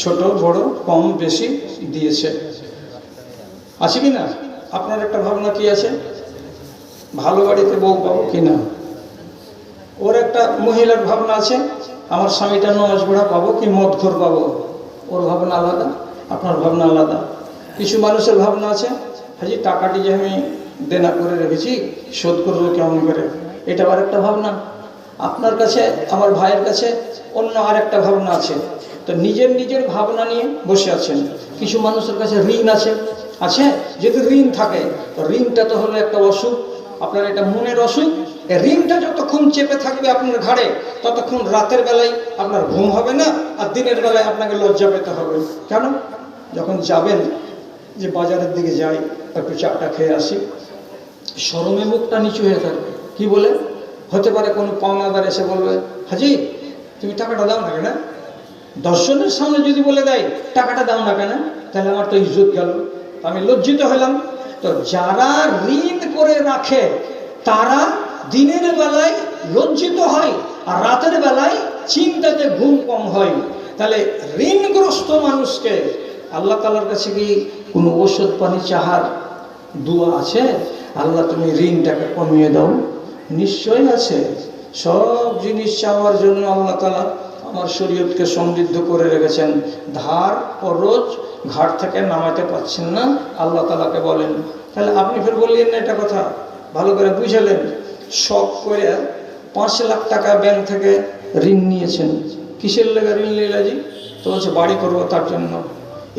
ছোট, বড়, কম, বেশি দিয়েছে। আছে কি না আপনার একটা ভাবনা কি আছে? ভালো বাড়িতে বউ পাবো কি না ওর একটা মহিলার ভাবনা আছে, আমার স্বামীটা নমাজ পড়া পাবো কি মদঘর পাবো? ওর ভাবনা আলাদা, আপনার ভাবনা আলাদা। কিছু মানুষের ভাবনা আছে, হাজি, টাকাটি যে আমি দেনা করে রেখেছি, শোধ করব কেমন করে? এটা আবার একটা ভাবনা। আপনার কাছে, আমার ভাইয়ের কাছে অন্য আরেকটা ভাবনা আছে তো নিজের নিজের ভাবনা নিয়ে বসে আছেন। কিছু মানুষের কাছে ঋণ আছে। আছে? যদি ঋণ থাকে, তো ঋণটা তো হলো একটা অসুখ। আপনার এটা মনের অসুখ। ঋণটা যতক্ষণ চেপে থাকবে আপনার ঘাড়ে, ততক্ষণ রাতের বেলায় আপনার ঘুম হবে না আর দিনের বেলায় আপনাকে লজ্জা পেতে হবে। কেন? যখন যাবেন যে বাজারের দিকে যাই, একটু চাটা খেয়ে আসি। সরমে মুখটা নিচু হয়ে থাকবে। কি বলে? হতে পারে কোনো পাওনাদার এসে বলবে, হাজি, তুমি টাকাটা দাও না কেন? দর্শনের সামনে যদি বলে দেয়, টাকাটা দাও না কেন? তাহলে আমার তো ইজ্জত গেল। আমি লজ্জিত হলাম। তো যারা ঋণ করে রাখে, তারা দিনের বেলায় লজ্জিত হয় আর রাতের বেলায় চিন্তাতে ঘুম কম হয়। তাহলে ঋণগ্রস্ত মানুষকে আল্লাহ তালার কাছে কি কোনো ওষুধ পানি, চাহার, দোয়া আছে? আল্লাহ, তুমি ঋণটাকে কমিয়ে দাও। নিশ্চয়ই আছে। সব জিনিস চাওয়ার জন্য আল্লাহ তালা আমার শরীয়তকে সমৃদ্ধ করে রেখেছেন। ধার রোজ ঘাট থেকে নামাতে পারছেন না, আল্লাহ তালাকে বলেন। তাহলে আপনি ফের বললেন না এটা কথা? ভালো করে বুঝালেন। শখ করে পাঁচ লাখ টাকা ব্যাংক থেকে ঋণ নিয়েছেন। কিসের লেগে ঋণ লীলাজি তো বলছে, বাড়ি করব তার জন্য।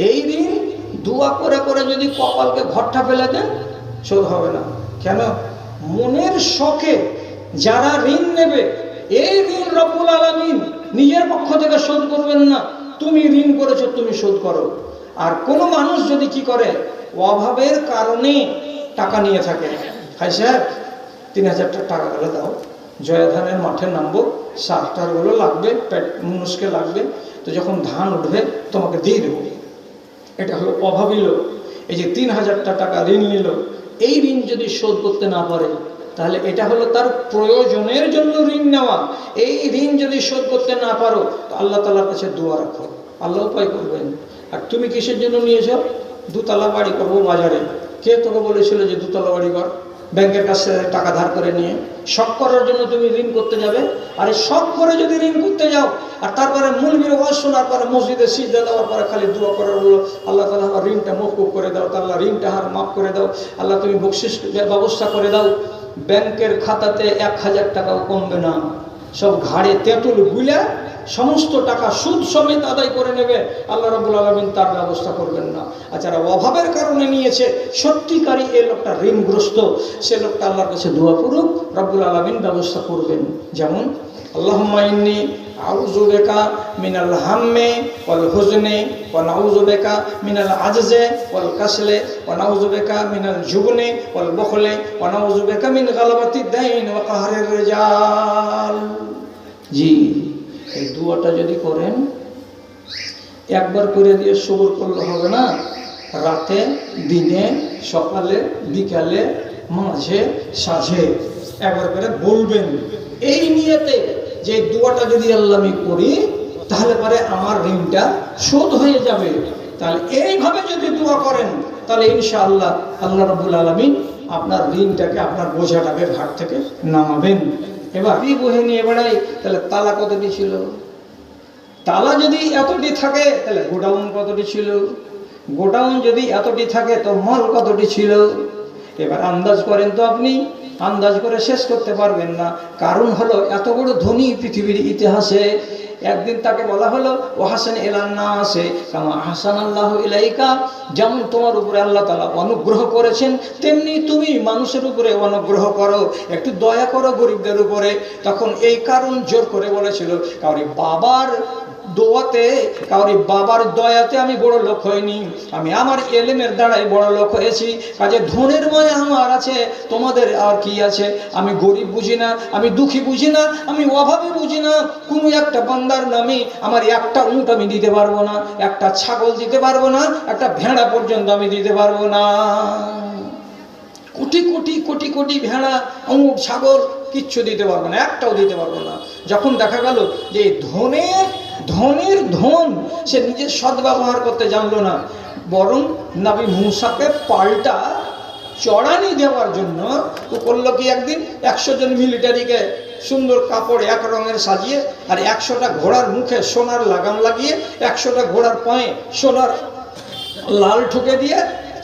এই ঋণ দুয়া করে করে যদি কপালকে ঘরটা ফেলে দেন, শোধ হবে না। কেন? মনের শখে যারা ঋণ নেবে, এই ঋণ রব্বুল আলমিন নিজের পক্ষ থেকে শোধ করবেন না। তুমি ঋণ করেছ, তুমি শোধ করো। আর কোনো মানুষ যদি কি করে? অভাবের কারণে টাকা নিয়ে থাকে। হাই স্যার, তিন হাজার টাকা করে দাও। জয়াধানের মাঠে নামবো। সার টারগুলো লাগবে, পেট মানুষকে লাগবে। তো যখন ধান উঠবে, তোমাকে দিয়ে দেবো। এটা হলো অভাবী লোক। এই যে তিন হাজারটা টাকা ঋণ নিল, এই ঋণ যদি শোধ করতে না পারে তাহলে এটা হলো তার প্রয়োজনের জন্য ঋণ নেওয়া। এই ঋণ যদি শোধ করতে না পারো, তো আল্লাহ তালার কাছে দোয়া রাখো। আল্লাহ উপায় করবেন। আর তুমি কিসের জন্য নিয়েছ দুতলা বাড়ি করব বাজারে। কে তোকে বলেছিল যে দুতলা বাড়ি কর? ব্যাংকের কাছে টাকা ধার করে নিয়ে। শখ করার জন্য তুমি ঋণ করতে যাবে। আর এই শখ করে যদি ঋণ করতে যাও, আর তারপরে মূলবীর ওয়াজ শোনার পরে মসজিদে সিজা দেওয়ার পরে খালি দোয়া করার বলো আল্লাহ তালা আমার ঋণটা মকুব করে দাও তাল্লাহ ঋণটা হার মাফ করে দাও, আল্লাহ তুমি বকশিস ব্যবস্থা করে দাও। ব্যাংকের খাতাতে এক হাজার টাকাও কমবে না। সব ঘাড়ে তেঁতুলগুলা সমস্ত টাকা সুদ সমেত আদায় করে নেবে। আল্লাহ রাবুল আলমিন তার ব্যবস্থা করবেন না। আর যারা অভাবের কারণে নিয়েছে, সত্যিকারই এ লোকটা ঋণগ্রস্ত। সে লোকটা আল্লাহর কাছে দোয়া করুক রাবুল আলমিন ব্যবস্থা করবেন। যেমন আল্লাহ ইন্নি আউযু বিকা মিনাল হাম্মে ওয়াল হুজনে ওয়া নাউযু বিকা মিনাল আজজে ওয়াল কাসলে ওয়া নাউযু বিকা মিনাল জুবনে ওয়াল বুখলে ওয়া নাউযু বিকা মিন গালাবাতি দাইন ওয়া কাহরির রিজাল। জি, এই দুয়াটা যদি করেন, একবার করে দিয়ে সবর করলে হবে না? রাতে, দিনে, সকালে, বিকালে, মাঝে, সাঝে। একবার করে বলবেন। এই নিয়েতে যে দোয়াটা যদি আল্লাহ আমি করি, তাহলে পরে আমার ঋণটা শোধ হয়ে যাবে। তাহলে এইভাবে যদি দোয়া করেন, তাহলে ইনশাআল্লাহ আল্লাহ রবুল আলমিন আপনার ঋণটাকে, আপনার বোঝাটাকে ঘাট থেকে নামাবেন। এবার এই বহে নিয়ে বেড়াই, তাহলে তালা কতটি ছিল? তালা যদি এতটি থাকে, তাহলে গোডাউন কতটি ছিল? গোডাউন যদি এতটি থাকে, তো মাল কতটি ছিল? এবার আন্দাজ করেন তো আপনি। আন্দাজ করে শেষ করতে পারবেন না। কারণ হলো, এত বড় ধনী পৃথিবীর ইতিহাসে একদিন তাকে বলা হলো, ও হাসান এলান্না আসে কামা হাসান আল্লাহ ইলাইকা যেমন তোমার উপরে আল্লাহ তালা অনুগ্রহ করেছেন, তেমনি তুমি মানুষের উপরে অনুগ্রহ করো, একটু দয়া করো গরিবদের উপরে। তখন এই কারণ জোর করে বলেছিল, কারণ বাবার দোয়াতে, কাউরি বাবার দয়াতে আমি বড় লোক হইনি। আমি আমার এলেমের দ্বারাই বড় লোক হয়েছি। কাজে ধনের ময় আমার আছে, তোমাদের আর কি আছে? আমি গরিব বুঝি না, আমি দুঃখী বুঝি না, আমি অভাবে বুঝি না। কোনো একটা বান্দার নামে আমার একটা উঁট আমি দিতে পারব না, একটা ছাগল দিতে পারব না, একটা ভেড়া পর্যন্ত আমি দিতে পারব না। কোটি কোটি কোটি কোটি ভেড়া, উঁট, ছাগল কিচ্ছু দিতে পারব না, একটাও দিতে পারব না। যখন দেখা গেল যে ধনের ধনের ধন সে নিজের সদ্ব্যবহার করতে জানলো না। বরং নাবি মুসাকে পাল্টা চড়ানি দেওয়ার জন্য ও করল কি একদিন একশো জন মিলিটারিকে সুন্দর কাপড় এক রঙের সাজিয়ে আর একশোটা ঘোড়ার মুখে সোনার লাগাম লাগিয়ে, একশোটা ঘোড়ার পায়ে সোনার লাল ঠুকে দিয়ে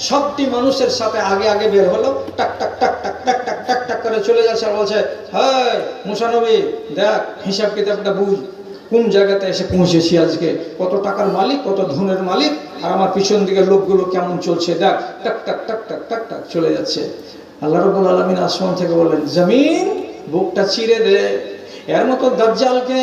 সবটি মানুষের সাথে আগে আগে বের হলো, টাক টাক টাক টাক টাক টাক টাক টাক করে চলে যাচ্ছে আর বলছে হ্যাঁ মুসানবী, দেখ হিসাব কিতাবটা বুঝ। কোন জায়গাতে এসে পৌঁছেছি আজকে? কত টাকার মালিক, কত ধনের মালিক? আর আমার পিছন দিকে লোকগুলো কেমন চলছে? দেখ, টাক টাক টাক টাক টাক টাক চলে যাচ্ছে। আল্লাহ রবুল আলমিন আসমান থেকে বলেন জমিন বুকটা চিরে দে। এর মতো দাজ্জালকে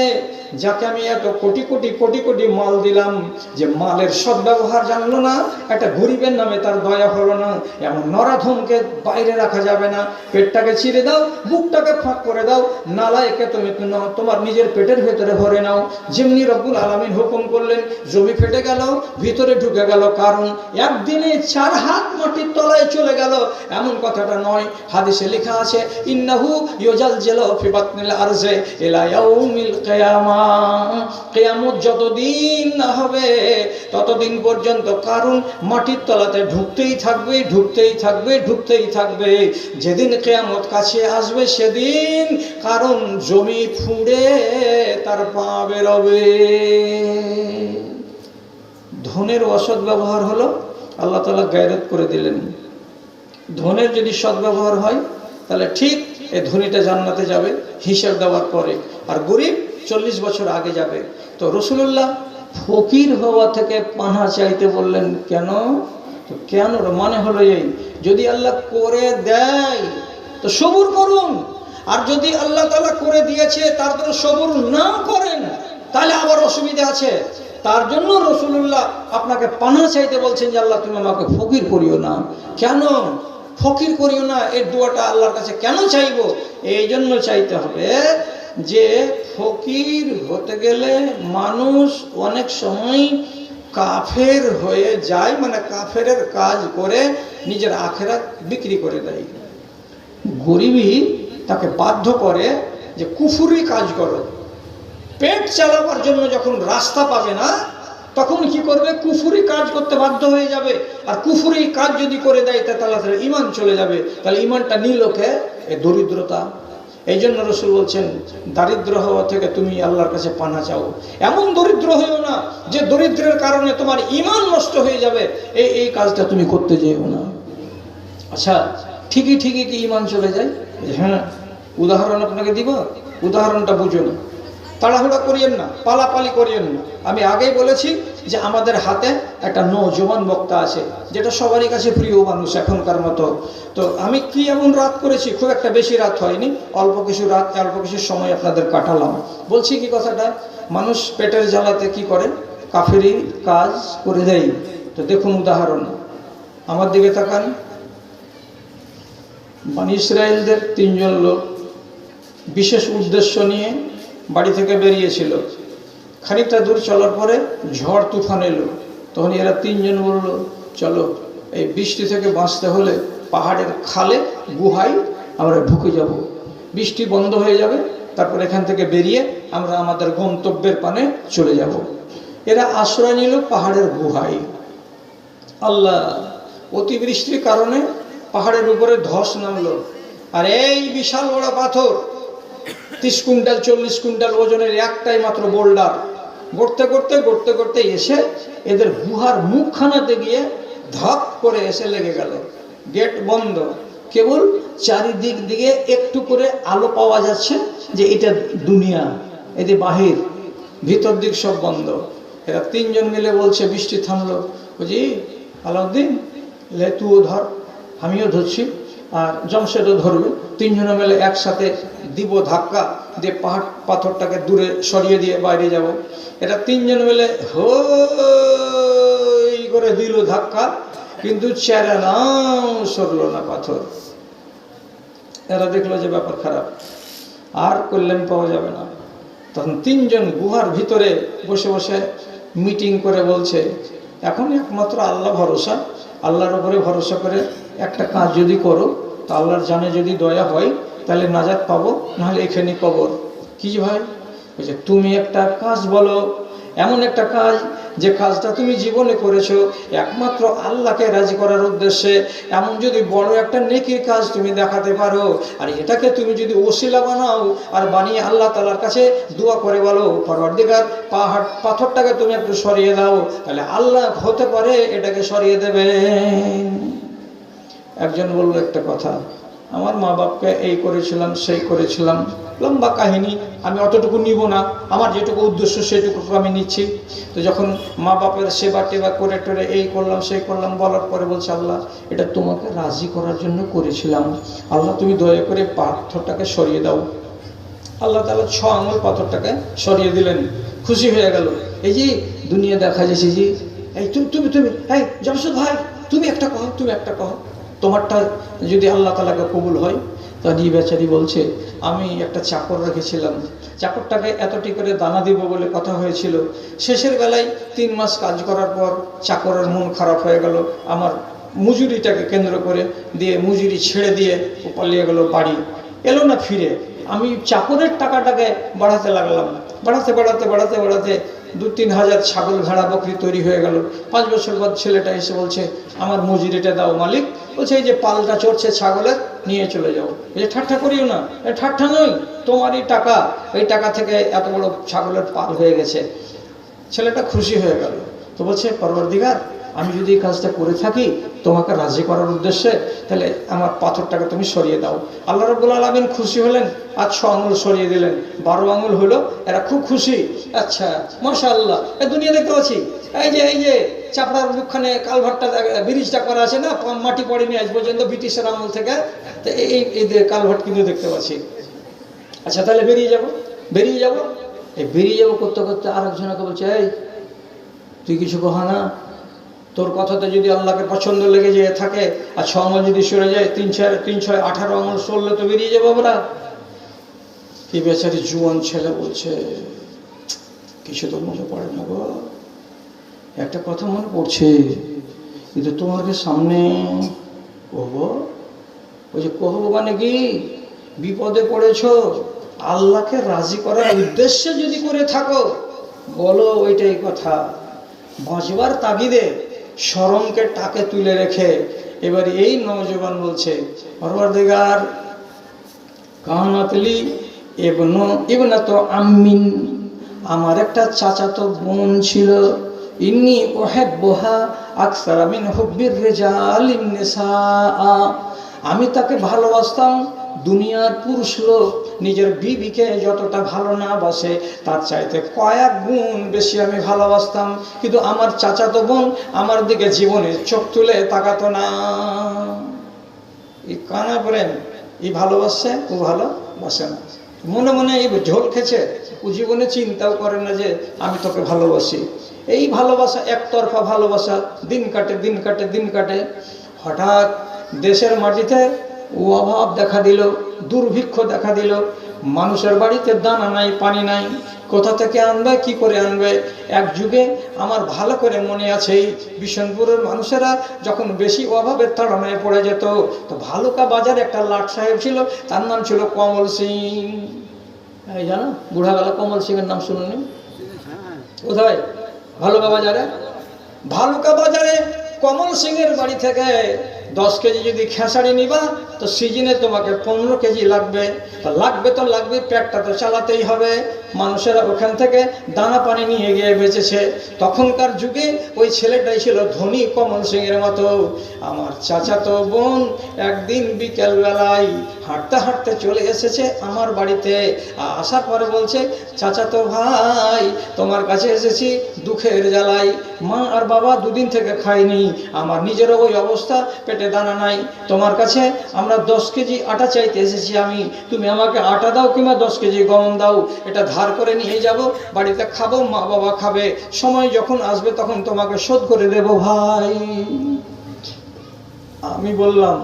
যাকে আমি এত কোটি কোটি কোটি কোটি মাল দিলাম যে মালের সদ্ব্যবহার জানলো না, একটা গরিবের নামে তার দয়া হলো না, এমন নরাধমকে বাইরে রাখা যাবে না। পেটটাকে ছিঁড়ে দাও, বুকটাকে ফাঁক করে দাও, নালায়কে তুমি তোমার নিজের পেটের ভেতরে ভরে নাও। যেমনি রব্বুল আলমিন হুকুম করলেন, জমি ফেটে গেল, ভিতরে ঢুকে গেল কারণ একদিনে চার হাত মাটির তলায় চলে গেল। এমন কথাটা নয়, হাদিসে লেখা আছে, ইন্নাহু ইউজাল জেল ফিবাতনিল আরজে ইলা ইয়াউমিল কিয়ামা। কিয়ামত যতদিন না হবে, ততদিন পর্যন্ত কারণ মাটির তলাতে ঢুকতেই থাকবে ঢুকতেই থাকবে ঢুকতেই থাকবে। যেদিন কেয়ামত কাছে আসবে, সেদিন কারণ জমি ফুঁড়ে তার পা বেরোবে। ধনের অসৎ ব্যবহার হলো, আল্লাহ তালা গায়রত করে দিলেন। ধনের যদি সদ্ব্যবহার হয়, তাহলে ঠিক এই ধনীটা জান্নাতে যাবে, হিসাব দেওয়ার পরে। আর গরিব চল্লিশ বছর আগে যাবে। তো রসুল্লাহ ফকির হওয়া থেকে পানা চাইতে বললেন, কেন? তো কেন? মানে হলো এই, যদি আল্লাহ করে দেয়, তো সবুর করুন। আর যদি আল্লাহ তালা করে দিয়েছে, তার জন্য সবুর না করেন, তাহলে আবার অসুবিধা আছে। তার জন্য রসুল্লাহ আপনাকে পানা চাইতে বলছেন যে, আল্লাহ, তুমি আমাকে ফকির করিও না। কেন? ফকির করিও না এই দোয়াটা আল্লাহর কাছে কেন চাইব? এই জন্য চাইতে হবে যে ফকির হতে গেলে মানুষ অনেক সময় কাফের হয়ে যায় মানে কাফের কাজ করে নিজের আখেরা বিক্রি করে দেয়। গরিবই তাকে বাধ্য করে যে কুফুরি কাজ করো। পেট চালাবার জন্য যখন রাস্তা পাবে না, তখন কি করবে? কুফুরি কাজ করতে বাধ্য হয়ে যাবে। আর কুফুরি কাজ যদি করে দেয় তাহলে ইমান চলে যাবে। তাহলে ইমানটা নিলোকে এ দরিদ্রতা। এই জন্য রসুল বলছেন, দারিদ্র হওয়া থেকে তুমি আল্লাহর কাছে পানা চাও। এমন দরিদ্র হয়েও না যে দরিদ্রের কারণে তোমার ইমান নষ্ট হয়ে যাবে। এই এই কাজটা তুমি করতে যেও না। আচ্ছা ঠিকই ঠিকই কি ইমান চলে যায়? হ্যাঁ উদাহরণ আপনাকে দিব। উদাহরণটা বুঝুন। তাড়াহুড়া করিয়েন না, পালাপালি করিয়েন না। আমি আগেই বলেছি যে আমাদের হাতে একটা নৌজওয়ান বক্তা আছে, যেটা সবারই কাছে প্রিয় মানুষ এখনকার মতো। তো আমি কি এমন রাত করেছি? খুব একটা বেশি রাত হয়নি, অল্প কিছু রাত, অল্প কিছু সময় আপনাদের কাটালাম। বলছি কি কথাটা? মানুষ পেটের জ্বালাতে কি করে? কাফেরি কাজ করে দেয়। তো দেখুন উদাহরণ। আমার দিকে তাকান। মানে ইসরায়েলদের তিনজন লোক, বিশেষ উদ্দেশ্য নিয়ে বাড়ি থেকে বেরিয়েছিল। খানিকটা দূর চলার পরে ঝড় তুফান এলো। তখন এরা তিনজন বলল, চলো, এই বৃষ্টি থেকে বাঁচতে হলে পাহাড়ের খালে, গুহায় আমরা ঢুকে যাব। বৃষ্টি বন্ধ হয়ে যাবে, তারপর এখান থেকে বেরিয়ে আমরা আমাদের গন্তব্যের পানে চলে যাব। এরা আশ্রয় নিল পাহাড়ের গুহায়। আল্লাহ, অতিবৃষ্টির কারণে পাহাড়ের উপরে ধস নামলো। আর এই বিশাল বড় পাথর তিরিশ কুইন্টাল, চল্লিশ কুইন্টাল ওজনের একটাই মাত্র বোল্ডার। গড়তে করতে গড়তে গড়তে এসে এদের গুহার মুখখানাতে গিয়ে ধপ করে এসে লেগে গেল। গেট বন্ধ। কেবল চারিদিক দিকে একটু করে আলো পাওয়া যাচ্ছে যে এটা দুনিয়া এদের বাহির। ভিতর দিক সব বন্ধ। এরা তিনজন মিলে বলছে, বৃষ্টি থামলো। বুঝি আলাউদ্দিন, লে তুও ধর, আমিও ধরছি, আর জমশেদও ধরবে। তিনজনে মিলে একসাথে দিব ধাক্কা দিয়ে পাহাড়, পাথরটাকে দূরে সরিয়ে দিয়ে বাইরে যাব। এটা তিনজন মিলে হই করে দিল ধাক্কা, কিন্তু চেরা নাও সরলো না পাথর। এরা দেখল যে ব্যাপার খারাপ, আর কল্যাণ পাওয়া যাবে না। তখন তিনজন গুহার ভিতরে বসে বসে মিটিং করে বলছে, এখন একমাত্র আল্লাহ ভরসা। আল্লাহর উপরে ভরসা করে একটা কাজ যদি করো, তা আল্লাহর জানে যদি দয়া হয় তাহলে নাজাত পাবো, নাহলে এখানে কবর। কি ভাই? বলছে তুমি একটা কাজ বলো, এমন একটা কাজ যে কাজটা তুমি জীবনে করেছ, একমাত্র আল্লাহকে রাজি করার উদ্দেশ্যে, এমন যদি বড় একটা নেকির কাজ তুমি দেখাতে পারো, আর এটাকে তুমি যদি ওসিলা বানাও, আর বানিয়ে আল্লাহ তালার কাছে দোয়া করে বলো, পরবর্তীকার পাহাড়, পাথরটাকে তুমি একটু সরিয়ে দাও, তাহলে আল্লাহ হতে পারে এটাকে সরিয়ে দেবে একজন বলল একটা কথা আমার মা বাপকে এই করেছিলাম, সেই করেছিলাম। লম্বা কাহিনী, আমি অতটুকু নিব না। আমার যেটুকু উদ্দেশ্য সেটুকু আমি নিচ্ছি। তো যখন মা বাপের সেবা টেবা করে টোরে এই করলাম, সেই করলাম, বলার পরে বলছে, আল্লাহ, এটা তোমাকে রাজি করার জন্য করেছিলাম। আল্লাহ, তুমি দয়া করে পাথরটাকে সরিয়ে দাও। আল্লাহ তালা ছ আঙুল পাথরটাকে সরিয়ে দিলেন। খুশি হয়ে গেল। এই যে, দুনিয়া দেখা যাচ্ছে যে, এই তুমি তুমি তুমি, এই জমশেদ ভাই, তুমি একটা কহ, তুমি একটা কহ। তোমারটা যদি আল্লাহ তালাকে কবুল হয় তা নিয়ে বেচারি বলছে, আমি একটা চাকর রেখেছিলাম। চাকরটাকে এতটি করে দানা দিব বলে কথা হয়েছিল। শেষের বেলায় তিন মাস কাজ করার পর চাকরের মন খারাপ হয়ে গেল। আমার মজুরিটাকে কেন্দ্র করে দিয়ে মজুরি ছেড়ে দিয়ে পালিয়ে গেল বাড়ি। এলো না ফিরে। আমি চাকরের টাকাটাকে বাড়াতে লাগলাম। বাড়াতে বাড়াতে বাড়াতে বাড়াতে দু তিন হাজার ছাগল ভেড়া বকরি তৈরি হয়ে গেল। পাঁচ বছর বাদ ছেলেটা এসে বলছে, আমার মজুরিটা দাও মালিক। বলছে, এই যে পালটা চড়ছে ছাগলের, নিয়ে চলে যাও। এই যে ঠাট্টা করিও না এই ঠাট্টা নয় তোমার এই টাকা। এই টাকা থেকে এত বড় ছাগলের পাল হয়ে গেছে। ছেলেটা খুশি হয়ে গেল। তো বলছে, পরবর্তীকার আমি যদি এই কাজটা করে থাকি, তোমাকে রাজি করার উদ্দেশ্যে, তাহলে আমার পাথরটাকে তুমি সরিয়ে দাও। আল্লাহ রব্বুল আলমিন খুশি হলেন আর ছ আঙুল সরিয়ে দিলেন। বারো আঙুল হলো, এরা খুব খুশি। আচ্ছা মশা আল্লাহ এই দুনিয়া দেখতে পাচ্ছি। এই যে এই যে, চাপড়ার মুখখানে কালভারটা ব্রিজটা করা আছে না মাটি পড়েনি আজ পর্যন্ত ব্রিটিশের আমল থেকে। তো এই এই কালভার্ট কিন্তু দেখতে পাচ্ছি। আচ্ছা তাহলে বেরিয়ে যাব। বেরিয়ে যাব? এই বেরিয়ে যাব করতে করতে আরেকজনকে বলছে, এই, তুই কিছু কহা না? তোর কথাতে যদি আল্লাহকে পছন্দ লেগে যেয়ে থাকে আর ছ আঙুল যদি সরে যায়, তিন ছয় তিন ছয়, আঠারো আঙুল সরলে তো বেরিয়ে যাব আমরা এই বেচারি জুয়ান ছেলে বলছে, কিছু তো মনে পড়ে না গো। একটা কথা মনে পড়ছে কিন্তু তোমাকে সামনে কহব ওই যে কহব মানে কি? বিপদে পড়েছ, আল্লাহকে রাজি করার উদ্দেশ্যে যদি করে থাকো, বলো ওইটাই কথা। বাঁচবার তাগিদে শরমকে টাকে তুলে রেখে এবার এই নজবান বলছে, পরবর্তীকার কানাতলি ইবন ইবনা তো আম্মিন, আমার একটা চাচাতো বোন ছিল, ইন্নি বোহা আকসার মিন হুব্বির আলিম ইন্নিসা আমি তাকে ভালোবাসতাম, দুনিয়ার পুরুষ লোক, নিজের বিবিকে যতটা ভালো না বাসে, তার চাইতে কয়েক গুণ বেশি আমি ভালোবাসতাম। কিন্তু আমার চাচাতো বোন আমার দিকে জীবনে চোখ তুলে তাকাতো না। এই কানা প্রেম, এই ভালোবাসে, ও ভালোবাসে না। মনে মনে এই ঝোল খেছে ও জীবনে চিন্তাও করে না যে আমি তোকে ভালোবাসি। এই ভালোবাসা, একতরফা ভালোবাসা, দিন কাটে দিন কাটে দিন কাটে। হঠাৎ দেশের মাটিতে অভাব দেখা দিল, দুর্ভিক্ষ দেখা দিল। মানুষের বাড়িতে দানা নাই, পানি নাই। কোথা থেকে আনবে, কি করে আনবে? এক যুগে আমার ভালো করে মনে আছে বিশনপুরের মানুষেরা যখন বেশি অভাবের তাড়নায় পড়ে যেত, তো ভালুকা বাজারে একটা লাট সাহেব ছিল, তার নাম ছিল কমল সিং। এই জানো বুড়াবেলা কমল সিংয়ের নাম শুনুনি কোথায়? ভালুকা বাজারে? ভালুকা বাজারে কমল সিংয়ের বাড়ি থেকে দশ কেজি যদি খেসারি নিবা, তো সিজনে তোমাকে পনেরো কেজি লাগবে। তা লাগবে তো লাগবে, পেটটা তো চালাতেই হবে। মানুষেরা ওখান থেকে দানা পানি নিয়ে গিয়ে বেঁচেছে। তখনকার যুগে ওই ছেলেটাই ছিল ধনী কমল সিংয়ের মতো। আমার চাচাতো বোন একদিন বিকেলবেলায় হাঁটতে হাঁটতে চলে এসেছে আমার বাড়িতে। আসার পরে বলছে, চাচাতো ভাই, তোমার কাছে এসেছি দুঃখের জ্বালাই মা আর বাবা দুদিন থেকে খাইনি আমার নিজেরও ওই অবস্থা, পেটে দানা নাই। তোমার কাছে আমরা দশ কেজি আটা চাইতে এসেছি আমি। তুমি আমাকে আটা দাও কিংবা দশ কেজি গম দাও। এটা ধার করে নিয়ে যাব, বাড়িতে খাব, মা বাবা খাবে। সময় যখন আসবে তখন তোমাকে শোধ করে দেব, ভাই। আমি বললাম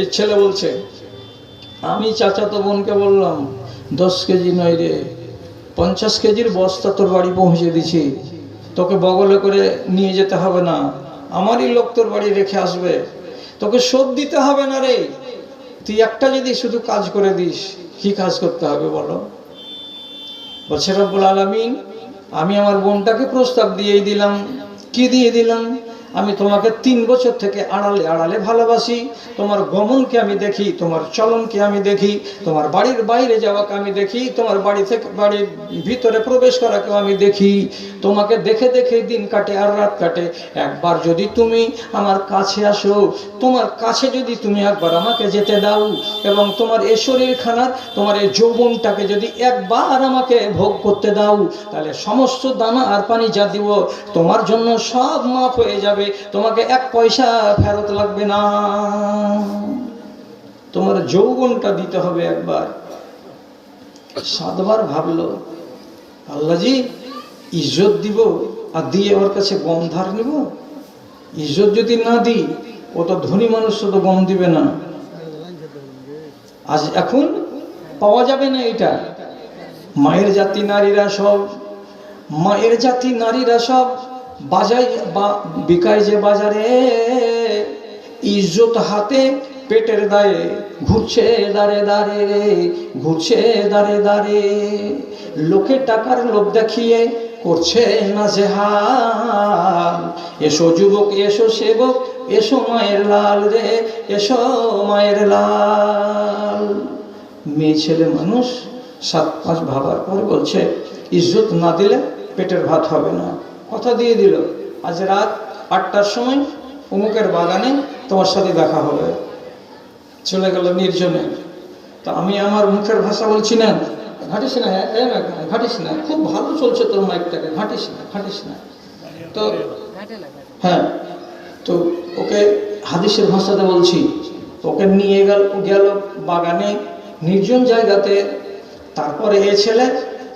এই ছেলে বলছে, আমি চাচাতো বোনকে বললাম, দশ কেজি নয় রে, পঞ্চাশ কেজির বস্তা তোর বাড়ি পৌঁছে দিছি। তোকে বগলে করে নিয়ে যেতে হবে না। আমারই লোক তোর বাড়ি রেখে আসবে। তোকে শোধ দিতে হবে না রে। তুই একটা যদি শুধু কাজ করে দিস, কি কাজ করতে হবে বলো? বলছে রব্বুল আলমিন আমি আমার বোনটাকে প্রস্তাব দিয়েই দিলাম। কি দিয়ে দিলাম? আমি তোমাকে তিন বছর থেকে আড়ালে আড়ালে ভালোবাসি। তোমার গমনকে আমি দেখি, তোমার চলনকে আমি দেখি, তোমার বাড়ির বাইরে যাওয়াকে আমি দেখি, তোমার বাড়ি থেকে, বাড়ির ভিতরে প্রবেশ করাকেও আমি দেখি। তোমাকে দেখে দেখে দিন কাটে আর রাত কাটে। একবার যদি তুমি আমার কাছে আসো, তোমার কাছে যদি তুমি একবার আমাকে যেতে দাও, এবং তোমার এই শরীরখানার, তোমার এই যৌবনটাকে যদি একবার আমাকে ভোগ করতে দাও, তাহলে সমস্ত দানা আর পানি যা দিব, তোমার জন্য সব মাফ হয়ে যাবে। তোমাকে এক পয়সা ফেরত লাগবে না। তোমার যৌবনটা দিতে হবে একবার। সাতবার ভাবলো, আল্লাহজি, ইজ্জত দিব আর দিয়ে ওর কাছে গম ধার নিব? ইজ্জত যদি না দিই ও তো ধনী মানুষ তো গম দিবে না। আজ এখন পাওয়া যাবে না এটা। মায়ের জাতি, নারীরা সব, মায়ের জাতি, নারীরা সব বাজায় বা বিকায় যে বাজারে, ইজ্জত হাতে পেটের দায়ে ঘুরছে দাঁড়ে দাঁড়ে রে, ঘুরছে দাঁড়ে দাঁড়ে লোকে টাকার লোভ দেখিয়ে করছে না যে এসো যুবক, এসো সেবক, এসো মায়ের লাল রে, এসো মায়ের লাল। মেয়ে ছেলে মানুষ সাত পাঁচ ভাবার পর বলছে, ইজ্জত না দিলে পেটের ভাত হবে না। কথা দিয়ে দিল আজ রাত আটটার সময় অমুকের বাগানে তোমার সাথে দেখা হবে। চলে গেল নির্জনে। তা আমি আমার মুখের ভাষা বলছি না? ঘাটিস না না, ঘাটিস না খুব ভালো চলছে তোর মাইকটাকে ঘাটিস না ঘাটিস না। তো হ্যাঁ তো ওকে হাদিসের ভাষাতে বলছি ওকে নিয়ে গেল গেল বাগানে নির্জন জায়গাতে। তারপরে এ ছেলে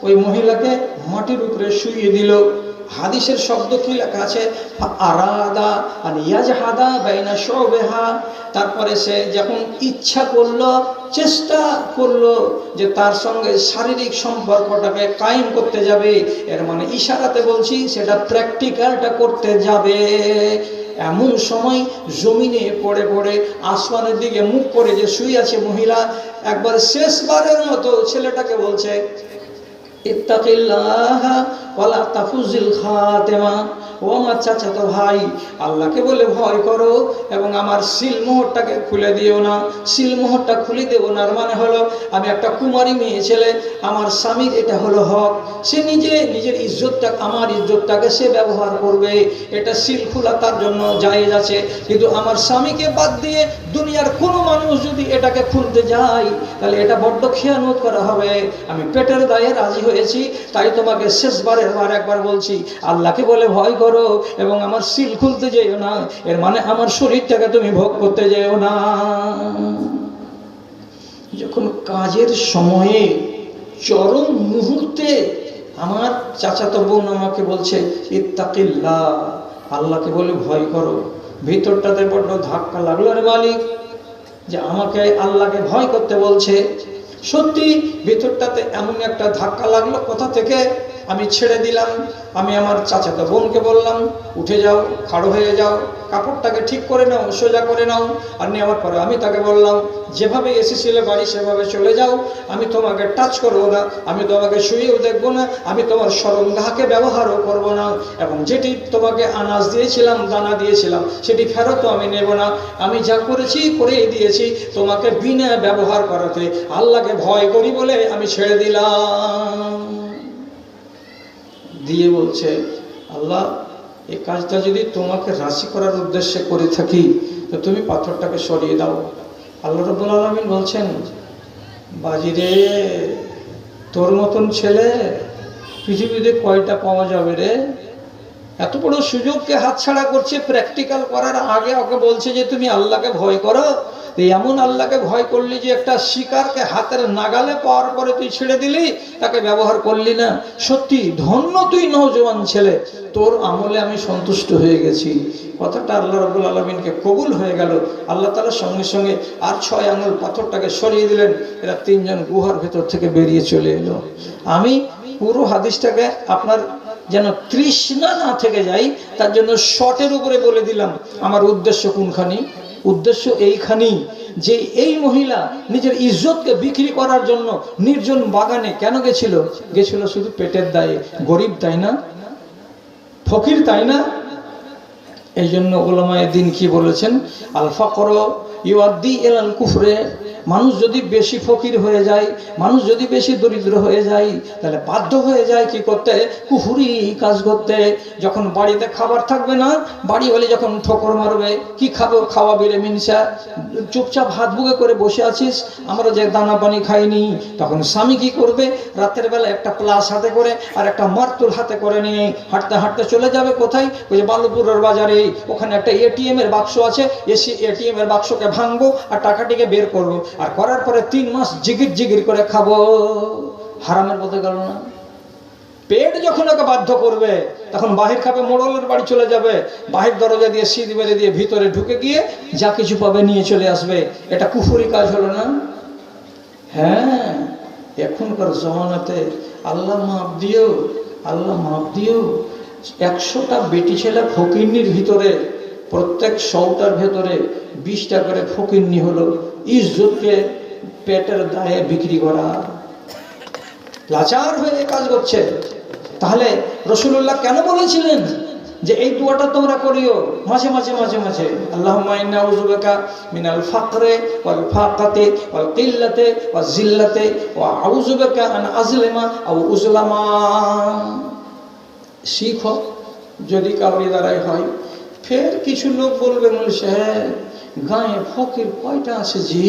ওই মহিলাকে মাটির উপরে শুইয়ে দিল। হাদিসের শব্দ কি লেখা আছে? আরাদা তারপরে সে যখন ইচ্ছা করল, চেষ্টা করল যে তার সঙ্গে শারীরিক সম্পর্কটাকে কায়েম করতে যাবে, এর মানে ইশারাতে বলছি সেটা প্র্যাকটিক্যালটা করতে যাবে। এমন সময় জমিনে পড়ে পড়ে আসমানের দিকে মুখ করে যে শুয়ে আছে মহিলা, একবার শেষবারের মতো ছেলেটাকে বলছে اتق الله ولا تفوز الخاتمة. ও আমার চাচাতো ভাই, আল্লাহকে বলে ভয় করো এবং আমার সিলমোহরটাকে খুলে দিও না। সিলমোহরটা খুলে দেবো না মানে হলো আমি একটা কুমারী মেয়ে ছেলে, আমার স্বামীর এটা হলো হক। সে নিজে নিজের ইজ্জতটা, আমার ইজ্জতটাকে সে ব্যবহার করবে। এটা সিল খোলা তার জন্য জায়েজ আছে। কিন্তু আমার স্বামীকে বাদ দিয়ে দুনিয়ার কোনো মানুষ যদি এটাকে খুলতে যায়, তাহলে এটা বড্ড খেয়ানত করা হবে। আমি পেটের দায়ে রাজি হয়েছি, তাই তোমাকে শেষবারের বার একবার বলছি, আল্লাহকে বলে ভয় করো। এবং আমার সিল খুলতে যেও না। এর মানে আমার শরীরটাকে তুমি ভোগ করতে যেও না। যখন কাজের সময়ে চরম মুহূর্তে আমার চাচাতো বোন আমাকে বলছে, ইত্তাকিল্লা, আল্লাহকে বলে ভয় করো। ভিতরটাতে বড্ড ধাক্কা লাগল রে মালিক যে আমাকে আল্লাহকে ভয় করতে বলছে। সত্যি ভিতরটাতে এমন একটা ধাক্কা লাগল কোথা থেকে? আমি ছেড়ে দিলাম, আমি আমার চাচাতো বোনকে বললাম, উঠে যাও, খাড়ো হয়ে যাও, কাপড়টাকে ঠিক করে নাও, সোজা করে নাও। আর নেওয়ার পরে আমি তাকে বললাম, যেভাবে এসেছিলে বাড়ি সেভাবে চলে যাও, আমি তোমাকে টাচ করব না, আমি তোমাকে শুয়েও দেখব না, আমি তোমার সরঙ্গাকে ব্যবহারও করব না। এবং যেটি তোমাকে আনাজ দিয়েছিলাম, দানা দিয়েছিলাম, সেটি ফেরতও আমি নেব না। আমি যা করেছি, করেই দিয়েছি, তোমাকে বিনা ব্যবহার করাতে। আল্লাহকে ভয় করি বলে আমি ছেড়ে দিলাম। দিয়ে বলছে, আল্লাহ, এই কাজটা যদি তোমাকে রাশি করার উদ্দেশ্যে করে থাকি, তো তুমি পাথরটাকে সরিয়ে দাও। আল্লাহ রব্বুল আলমিন বলছেন, বাজিরে, তোর মতন ছেলে পৃথিবীতে কয়টা পাওয়া যাবে রে? এত বড় সুযোগকে হাতছাড়া করছে প্র্যাকটিক্যাল করার আগে ওকে বলছে যে, তুমি আল্লাহকে ভয় করো। এমন আল্লাহকে ভয় করলি যে, একটা শিকারকে হাতের নাগালে পাওয়ার পরে তুই ছেড়ে দিলি, তাকে ব্যবহার করলি না। সত্যি, ধন্য তুই নৌজওয়ান ছেলে। তোর আমলে আমি সন্তুষ্ট হয়ে গেছি। কথাটা আল্লাহ রবুল আলমিনকে কবুল হয়ে গেল। আল্লাহ তালার সঙ্গে সঙ্গে আর ছয় আঙুল পাথরটাকে সরিয়ে দিলেন। এরা তিনজন গুহার ভেতর থেকে বেরিয়ে চলে এলো। আমি পুরো হাদিসটাকে আপনার যেন তৃষ্ণা না থেকে যাই তার জন্য শটের উপরে বলে দিলাম, আমার উদ্দেশ্য কোনখানি? উদ্দেশ্য এইখানেই যে এই মহিলা নিজের ইজ্জতকে বিক্রি করার জন্য নির্জন বাগানে কেন গেছিল? গেছিল শুধু পেটের দায়ে, গরিব তাই না? ফকির তাই না? এই জন্য ওলামায় দিন কি বলেছেন? আলফা করো ইউদ্দি এলাল কুফরে মানুষ যদি বেশি ফকির হয়ে যায়, মানুষ যদি বেশি দরিদ্র হয়ে যায়, তাহলে বাধ্য হয়ে যায় কি করতে? কুফুরি কাজ করতে। যখন বাড়িতে খাবার থাকবে না বাড়ি হলে যখন ঠোকর মারবে, কি খাব খাওয়া বেড়ে মিনসা? চুপচাপ হাত বুকে করে বসে আছিস, আমরা যে দানা পানি খাইনি, তখন স্বামী কি করবে? রাতের বেলা একটা প্লাস হাতে করে আর একটা মার্তুল হাতে করে নিয়ে হাঁটতে হাঁটতে চলে যাবে কোথায়? ওই যে বালুপুরের বাজারে। ওখানে একটা এটিএম এর বাক্স আছে, এসি এটিএম এর বাক্সকে ভাঙবো আর টাকাটিকে বের করব। আর করার পরে তিন মাস জিগির জিগির করে খাব। হারামের পথে গেল না। পেট যখন ওকে বাধ্য করবে, তখন বাহির খাবে, মোড়লের বাড়ি চলে যাবে। বাহির দরজা দিয়ে শীত বেঁধে দিয়ে ভিতরে ঢুকে গিয়ে যা কিছু পাবে নিয়ে চলে আসবে। এটা কুফুরি কাজ হলো না? হ্যাঁ এখনকার জমানাতে আল্লাহ মাপ দিও, আল্লাহ মাপ দিও। একশোটা বেটি ছেলে ফকিন্নির ভিতরে, প্রত্যেক শওটার ভেতরে বিশটা করে ফকিন্নি হলো। ইজ্জতকে পেটের দায়ে বিক্রি করা। লাচার হয়ে কাজ করছে। তাহলে রসুল্লাহ কেন বলেছিলেন যে এই দোয়াটা তোমরা করিও? মাঝে মাঝে মাঝে মাঝে। আল্লাহ মাইন্না উজুবেকা মিনাল ফাকরে ওয়াল ফাকাতে ওয়াল কিল্লাতে ওয়াল জিল্লাতে ওয়া আউজুবেকা আন আজলেমা আও উজলামা শিখো, যদি কাউরি দ্বারাই হয়। ফের কিছু লোক বলবে মনীষা হ্যাঁ গায়ে ফকির কয়টা আছে জি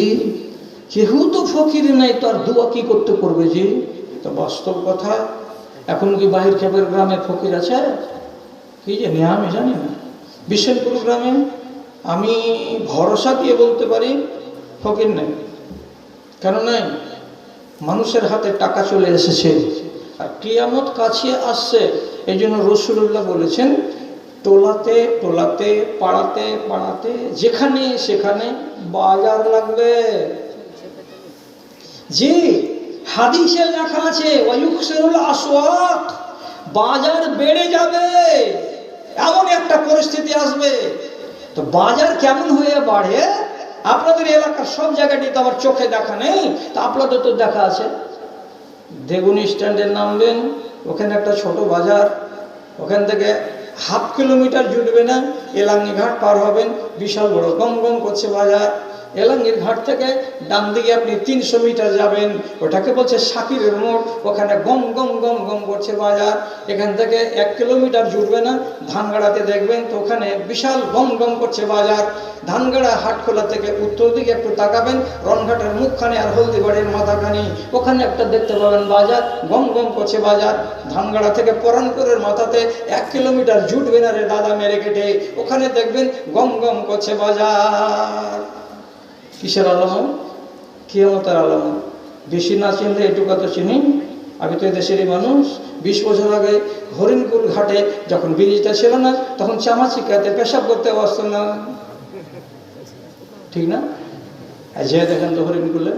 কেউ তো ফকির নাই, তার দোয়া কি করতে করবে জি তো বাস্তব কথা। এখন কি বাহির খেপের গ্রামে ফকির আছে? কি জানি আমি জানি না। বিশ্বনপুর গ্রামে আমি ভরসা দিয়ে বলতে পারি ফকির নেই। কেন নাই? মানুষের হাতে টাকা চলে এসেছে। আর কিয়ামত কাছে আসছে এই জন্য রসুল্লাহ বলেছেন টোলাতে টোলাতে পাড়াতে পাড়াতে, যেখানে সেখানে বাজার লাগবে। জি হাদিসে লেখা আছে বাজার বেড়ে যাবে। এমন একটা পরিস্থিতি আসবে। তো বাজার কেমন হয়ে বাড়ে? আপনাদের এলাকার সব জায়গাটি তো আমার চোখে দেখা নেই, তা আপনাদের তো দেখা আছে। দেগুনি স্ট্যান্ডে নামবেন, ওখানে একটা ছোট বাজার, ওখান থেকে হাফ কিলোমিটার জুটবে না এলাঙ্গি ঘাট পার হবেন বিশাল বড় গম গম করছে বাজার। এলাঙ্গির ঘাট থেকে ডান দিকে আপনি তিনশো মিটার যাবেন। ওটাকে বলছে সাকিরের মোড়। ওখানে গম গম গম গম করছে বাজার। এখান থেকে এক কিলোমিটার জুটবে না। ধানগাড়াতে দেখবেন তো ওখানে বিশাল গম গম করছে বাজার। ধানগাড়া হাটখোলা থেকে উত্তর দিকে একটু তাকাবেন। রনঘাটের মুখখানে আর হলদিবাড়ির মাথাখানি। ওখানে একটা দেখতে পাবেন বাজার। গম গম করছে বাজার। ধানগাড়া থেকে পরানপুরের মাথাতে এক কিলোমিটার জুটবে না রে দাদা মেরে কেটে। ওখানে দেখবেন গম গম করছে বাজার। কিসের আলামত? কিয়ামতের আলামত। বেশি না চিনলে এটুকু তো চিনি। আমি তো দেশেরই মানুষ। বিশ বছর আগে হরিণকুল ঘাটে যখন ব্রিজটা ছিল না, তখন চামাচিকাতে পেশাব করতে আসতো না। ঠিক না? আর যে দেখেন তো হরিণকুলে।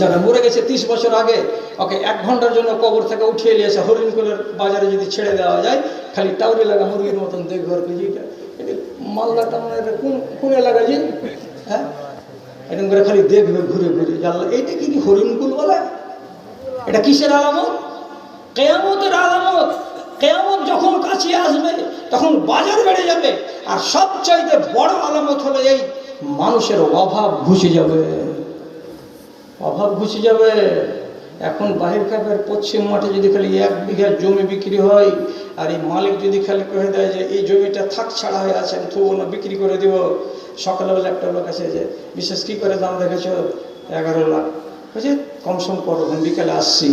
যারা মরে গেছে তিরিশ বছর আগে, ওকে এক ঘণ্টার জন্য কবর থেকে উঠিয়ে নিয়েছে হরিণকুলের বাজারে যদি ছেড়ে দেওয়া যায়, খালি টাউরি লাগা মুরগির মতন দেখবে আর কি এটা মালদাটা মানে কোন কোন এলাকা যে হ্যাঁ? এরকম করে খালি দেখবে ঘুরে ঘুরে। জানলা এইটা কি হরিণকুল বলে? এটা কিসের আলামত? কেয়ামতের আলামত। কেয়ামত যখন কাছে আসবে, তখন বাজার বেড়ে যাবে। আর সবচাইতে বড় আলামত হলো এই মানুষের অভাব ঘুষে যাবে। অভাব ঘুষে যাবে। এখন বাহির কাপের পশ্চিম মাঠে যদি খালি এক বিঘা জমি বিক্রি হয়, আর এই মালিক যদি খালি কয়ে দেয় যে, এই জমিটা থাক ছাড়া হয়ে আছে তো না, বিক্রি করে দিব। সকালবেলা একটা লোক আছে যে বিশেষ কি করে দাম রেখেছো এগারো লাখ। বলছে কমসম করো বিকালে আসছি।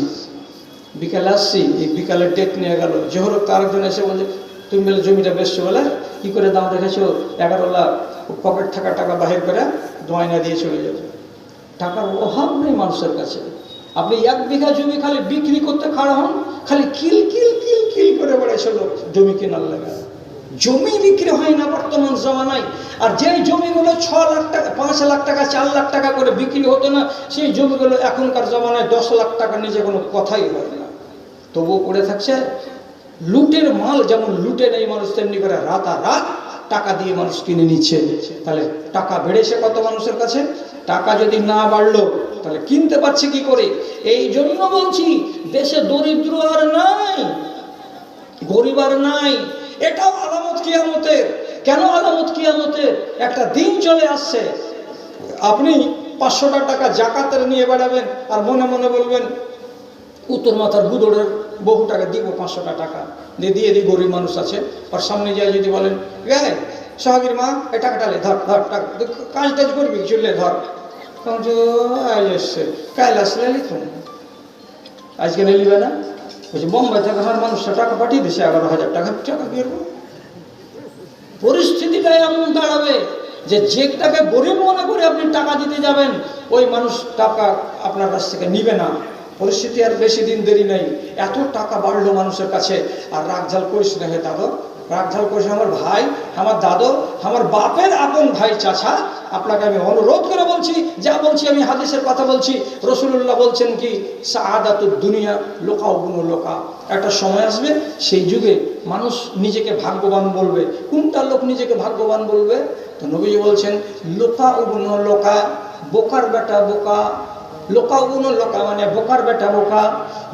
বিকালে আসছি, এই বিকালে ডেট নিয়ে গেল। জোহর তারজন এসে বলছে, তুমি বলে জমিটা বেচছো বলে? কী করে দাম রেখেছো এগারো লাখ। পকেট থাকা টাকা বাহির করে দোয়াইনা দিয়ে চলে যাবে টাকার অভাব নেই মানুষের কাছে। আপনি এক বিঘা জমি খালি বিক্রি করতে খাড়া হন, খালি কিল কিল কিল কিল করে বেড়েছে লোক, জমি কেনার লাগা। জমি বিক্রি হয় না বর্তমান জমানায়। আর যেই জমিগুলো ছ লাখ টাকা, পাঁচ লাখ টাকা, চার লাখ টাকা করে বিক্রি হতো না, সেই জমিগুলো এখনকার জমানায় দশ লাখ টাকা নিচে কোনো কথাই হয় না। তবুও পড়ে থাকছে, লুটের মাল যেমন লুটে নেই মানুষ তেমনি করে রাতারাত টাকা দিয়ে মানুষ কিনে নিচ্ছে। তাহলে টাকা বেড়েছে কত মানুষের কাছে? টাকা যদি না বাড়লো, তাহলে কিনতে পারছে কি করে? এই জন্য বলছি, দেশে দরিদ্র আর নাই, গরিব আর নাই এটাও আলামত কিয়ামতের। কেন আলামত কিয়ামতের? একটা দিন চলে আসছে। আপনি পাঁচশোটা টাকা জাকাতের নিয়ে বেড়াবেন আর মনে মনে বলবেন, উত্তর মাথার গুদড়ের বহু টাকা দিব পাঁচশোটা টাকা। দিয়ে দিয়ে দিই গরিব মানুষ আছে। আর সামনে যায় যদি বলেন গায়ে সোহাগির মা, এই টাকাটা লে, ধর ধর, টাকা কাজ টাজ করবি চললে ধর। কাল আসলে লিখুন। আজকে নিলিবে না বলছে বোম্বাই থেকে আমার মানুষটা টাকা পাঠিয়ে দিছে, এগারো হাজার টাকা টাকা বের। পরিস্থিতিটা এমন দাঁড়াবে যে যেটাকে গরিব মনে করে আপনি টাকা দিতে যাবেন, ওই মানুষ টাকা আপনার কাছ থেকে নিবে না। পরিস্থিতি আর বেশি দিন দেরি নেই। এত টাকা বাড়লো মানুষের কাছে, আর রাগ ঝাল করিস না হে দাদু। রাগঝাল করিস না, আমার ভাই আমার দাদু আমার বাপের আপন ভাই চাচা। আপনাকে আমি অনুরোধ করে বলছি যা বলছি আমি হাদিসের কথা বলছি। রসুল্লাহ বলছেন কি সাহাদাতুর দুনিয়া লোকা অগুণ লোকা। একটা সময় আসবে সেই যুগে মানুষ নিজেকে ভাগ্যবান বলবে। কোনটা লোক নিজেকে ভাগ্যবান বলবে? তো নবীজি বলছেন লোকা অগুণ লোকা বোকার বেটা বোকা লোকা অগুণ লোকা মানে বোকার বেটা বোকা।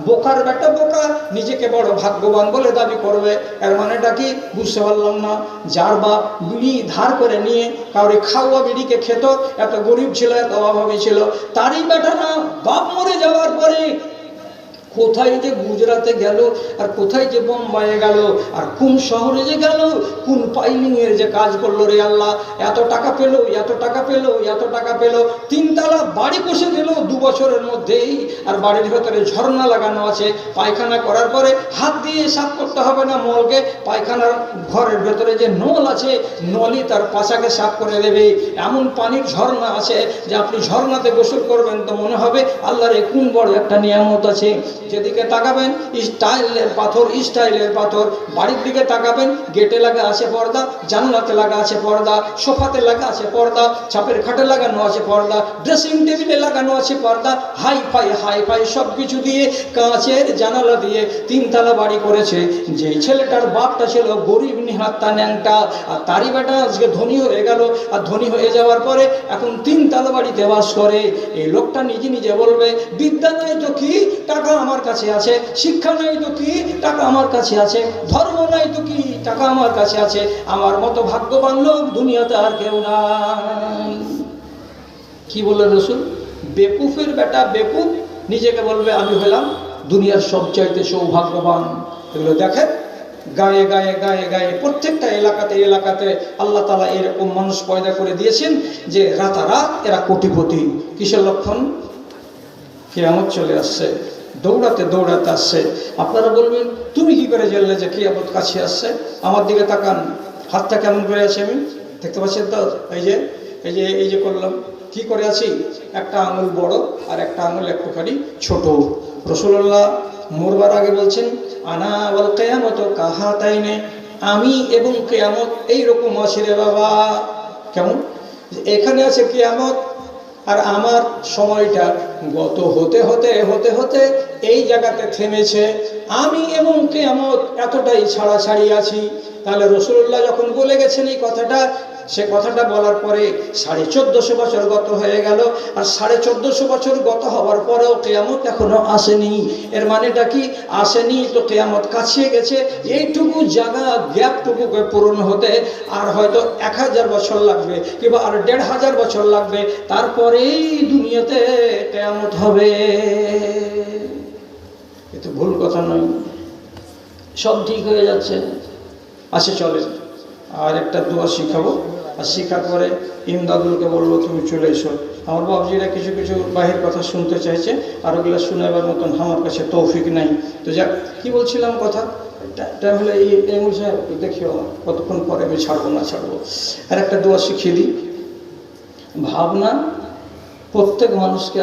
বোকার বেটা বোকা নিজেকে বড় ভাগ্যবান বলে দাবি করবে। এর মানেটা কি? বুঝতে পারলাম না। যার বাপ বিড়ি ধার করে নিয়ে কাউরে খাওয়া বিড়িকে খেত, এত গরিব ছিল, এত অভাবী ছিল, তারই বেটা না, বাপ মরে যাওয়ার পরে কোথায় যে গুজরাতে গেল আর কোথায় যে বোম্বাইয়ে গেল আর কোন শহরে যে গেল, কোন পাইলিংয়ের যে কাজ করল রে আল্লাহ? এত টাকা পেল, এত টাকা পেল, এত টাকা পেল। তিনতলা বাড়ি কষে দিল দু বছরের মধ্যেই আর বাড়ির ভেতরে ঝর্ণা লাগানো আছে। পায়খানা করার পরে হাত দিয়ে সাফ করতে হবে না মলকে। পায়খানার ঘরের ভেতরে যে নল আছে, নলই তার পাশাকে সাফ করে দেবে। এমন পানির ঝর্ণা আছে যে আপনি ঝর্ণাতে গোসল করবেন তো মনে হবে আল্লাহর কোন বড় একটা নিয়ামত আছে। যেদিকে তাকাবেন, স্টাইলের পাথর স্টাইলের পাথর, বাড়ির দিকে তাকাবেন, গেটে লাগা আছে পর্দা, জানলাতে লাগা আছে পর্দা, সোফাতে লাগা আছে পর্দা চাপের খাটে লাগানো আছে পর্দা, ড্রেসিং টেবিলে লাগানো আছে পর্দা হাই ফাই হাই ফাই সব কিছু দিয়ে কাঁচের জানালা দিয়ে তিনতলা বাড়ি করেছে। যে ছেলেটার বাপটা ছিল গরিব নিহাত্তা ন্যাংটা, আর তারই বেটা আজকে ধনী হয়ে গেল, আর ধনী হয়ে যাওয়ার পরে এখন তিনতলা বাড়িতে বাস করে। এই লোকটা নিজে নিজে বলবে বিদ্যা তো কি টাকা আমার কাছে আছে, শিক্ষা নাই তো কি? টাকা আমার কাছে আছে, ধর্ম নাই তো কি? টাকা আমার কাছে আছে। আমার মতো ভাগ্যবান লোক দুনিয়াতে আর কেউ নাই। কি বললেন রসুল? বেকুফের বেটা বেকুফ নিজেকে বলবে, আমি হলাম দুনিয়ার সবচাইতে সৌভাগ্যবান। এগুলো দেখেন, গায়ে গায়ে গায়ে গায়ে প্রত্যেকটা এলাকাতে এলাকাতে আল্লাহ তালা এরকম মানুষ পয়দা করে দিয়েছেন যে রাতারাত এরা কোটিপতি। কিসের লক্ষণ? কিয়ামত চলে আসছে। দৌড়াতে দৌড়াতে আসছে। আপনারা বলবেন, তুমি কি করে জানলে যে কিয়ামত কাছে আসছে? আমার দিকে তাকান, হাতটা কেমন করে আছে আমি? দেখতে পাচ্ছেন তো? এই যে এই যে এই যে করলাম। কি করে আছি? একটা আঙুল বড় আর একটা আঙুল একটুখানি ছোট। রসুল্লাহ মরবার আগে বলছেন, আনা বল কেয়ামত কাহা তাই নে আমি এবং কেয়ামত এইরকম আছে রে বাবা। কেমন? এখানে আছে কেয়ামত আর আমার সময়টা গত হতে হতে হতে হতে এই জায়গাতে থেমেছে। আমি এবং কেয়ামত এতটাই ছাড়াছাড়ি আছি। তাহলে রসুল্লাহ যখন বলে গেছেন এই কথাটা সে কথাটা বলার পরে সাড়ে চোদ্দশো বছর গত হয়ে গেল, আর সাড়ে চোদ্দশো বছর গত হওয়ার পরেও কেয়ামত এখনও আসেনি। এর মানেটা কি? আসেনি তো কেয়ামত কাছিয়ে গেছে। এইটুকু জায়গা গ্যাপটুকুকে পূরণ হতে আর হয়তো এক হাজার বছর লাগবে কিংবা আর দেড় হাজার বছর লাগবে। তারপরেই দুনিয়াতে কেয়ামত হবে। এ তো ভুল কথা নয়। সব ঠিক হয়ে যাচ্ছে। আসে চলে আর একটা দোয়া শিখাবো। আর শেখার পরে ইমদাদুলকে বলব, তুমি চলে এসো। আমার বাবজিরা কিছু কিছু বাহির কথা শুনতে চাইছে, আর ওগুলো শোনাবার মতন আমার কাছে তৌফিক নাই। তো যাক, কি বলছিলাম কথা? টাইম হলে এই এমন সাহেব, দেখিও কতক্ষণ পরে আমি ছাড়বো, না ছাড়বো। আর একটা দোয়া শিখিয়ে দিই। ভাবনা, প্রত্যেক মানুষকে